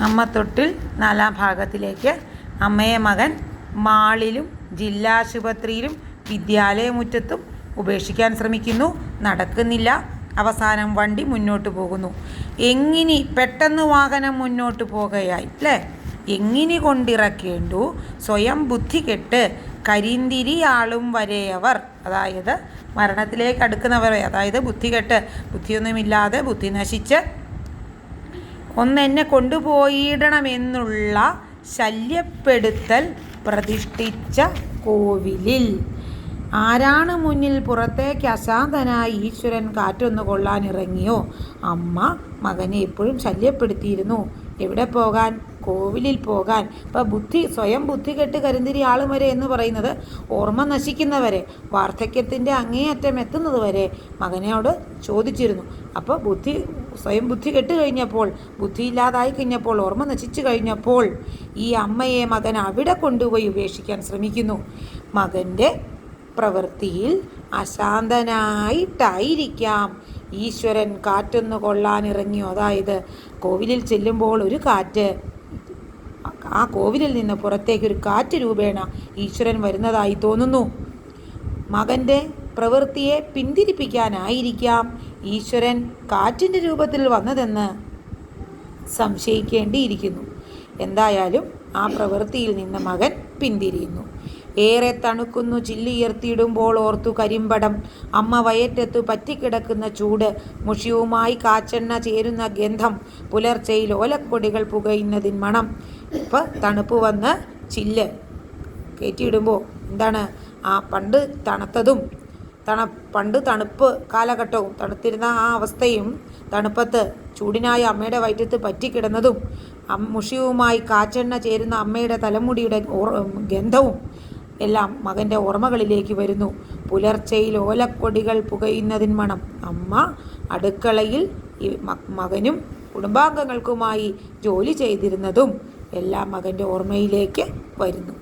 അമ്മ തൊട്ടിൽ നാലാം ഭാഗത്തിലേക്ക് അമ്മയെ മകൻ മാളിലും ജില്ലാശുപത്രിയിലും വിദ്യാലയമുറ്റത്തും ഉപേക്ഷിക്കാൻ ശ്രമിക്കുന്നു. നടക്കുന്നില്ല. അവസാനം വണ്ടി മുന്നോട്ട് പോകുന്നു. എങ്ങിനി പെട്ടെന്ന് വാഹനം മുന്നോട്ട് പോകുകയായി അല്ലേ? എങ്ങിനി കൊണ്ടിറക്കേണ്ടു? സ്വയം ബുദ്ധി കെട്ട് കരിന്തിരിയാളും വരെയവർ അതായത് മരണത്തിലേക്ക് അടുക്കുന്നവരെ. അതായത് ബുദ്ധി കെട്ട്. ബുദ്ധിയൊന്നുമില്ലാതെ ബുദ്ധി നശിച്ച് ഒന്നെന്നെ കൊണ്ടുപോയിടണമെന്നുള്ള ശല്യപ്പെടുത്തൽ പ്രതിഷ്ഠിച്ച കോവിലിൽ. ആരാണ് മുന്നിൽ പുറത്തേക്ക് അശാന്തനായി ഈശ്വരൻ കാറ്റൊന്ന് കൊള്ളാനിറങ്ങിയോ അമ്മ മകനെ എപ്പോഴും ശല്യപ്പെടുത്തിയിരുന്നു. എവിടെ പോകാൻ? കോവിലിൽ പോകാൻ. ഇപ്പം ബുദ്ധി സ്വയം ബുദ്ധി കെട്ട് കരുന്തിരി ആളും വരെ എന്ന് പറയുന്നത് ഓർമ്മ നശിക്കുന്നവരെ വാർദ്ധക്യത്തിന്റെ അങ്ങേയറ്റം എത്തുന്നത് വരെ മകനോട് ചോദിച്ചിരുന്നു. അപ്പോൾ ബുദ്ധി സ്വയം ബുദ്ധി കെട്ട് കഴിഞ്ഞപ്പോൾ ബുദ്ധിയില്ലാതായി കഴിഞ്ഞപ്പോൾ ഓർമ്മ നശിച്ചു കഴിഞ്ഞപ്പോൾ ഈ അമ്മയെ മകൻ അവിടെ കൊണ്ടുപോയി ഉപേക്ഷിക്കാൻ ശ്രമിക്കുന്നു. മകന്റെ പ്രവൃത്തിയിൽ അശാന്തനായിട്ടായിരിക്കാം ഈശ്വരൻ കാറ്റൊന്ന് കൊള്ളാനിറങ്ങിയോ അതായത് കോവിലിൽ ചെല്ലുമ്പോൾ ഒരു കാറ്റ് ആ കോവിലിൽ നിന്ന് പുറത്തേക്ക് ഒരു കാറ്റ് രൂപേണ ഈശ്വരൻ വരുന്നതായി തോന്നുന്നു. മകന്റെ പ്രവൃത്തിയെ പിന്തിരിപ്പിക്കാനായിരിക്കാം ഈശ്വരൻ കാറ്റിന്റെ രൂപത്തിൽ വന്നതെന്ന് സംശയിക്കേണ്ടിയിരിക്കുന്നു. എന്തായാലും ആ പ്രവൃത്തിയിൽ നിന്ന് മകൻ പിന്തിരിയുന്നു. ഏറെ തണുക്കുന്നു ചില്ലുയർത്തിയിടുമ്പോൾ ഓർത്തു കരിമ്പടം. അമ്മ വയറ്റത്തു പറ്റിക്കിടക്കുന്ന ചൂട് മുഷിയുമായി കാച്ചെണ്ണ ചേരുന്ന ഗന്ധം പുലർച്ചയിൽ ഓലക്കൊടികൾ പുകയുന്നതിൻ മണം. ഇപ്പം തണുപ്പ് വന്ന് ചില്ല്. കയറ്റിയിടുമ്പോൾ എന്താണ്? ആ പണ്ട് തണുത്തതും തണ പണ്ട് തണുപ്പ് കാലഘട്ടവും തണുത്തിരുന്ന ആ അവസ്ഥയും തണുപ്പത്ത് ചൂടിനായ അമ്മയുടെ വയറ്റത്ത് പറ്റിക്കിടന്നതും അം മുഷിയുമായി കാച്ചെണ്ണ ചേരുന്ന അമ്മയുടെ തലമുടിയുടെ ഗന്ധവും എല്ലാം മകന്റെ ഓർമ്മകളിലേക്ക് വരുന്നു. പുലർച്ചയിൽ ഓലക്കൊടികൾ പുകയുന്നതിൻ മണം. അമ്മ അടുക്കളയിൽ മകനും കുടുംബാംഗങ്ങൾക്കുമായി ജോലി ചെയ്തിരുന്നതും എല്ലാം മകന്റെ ഓർമ്മയിലേക്ക് വരുന്നു.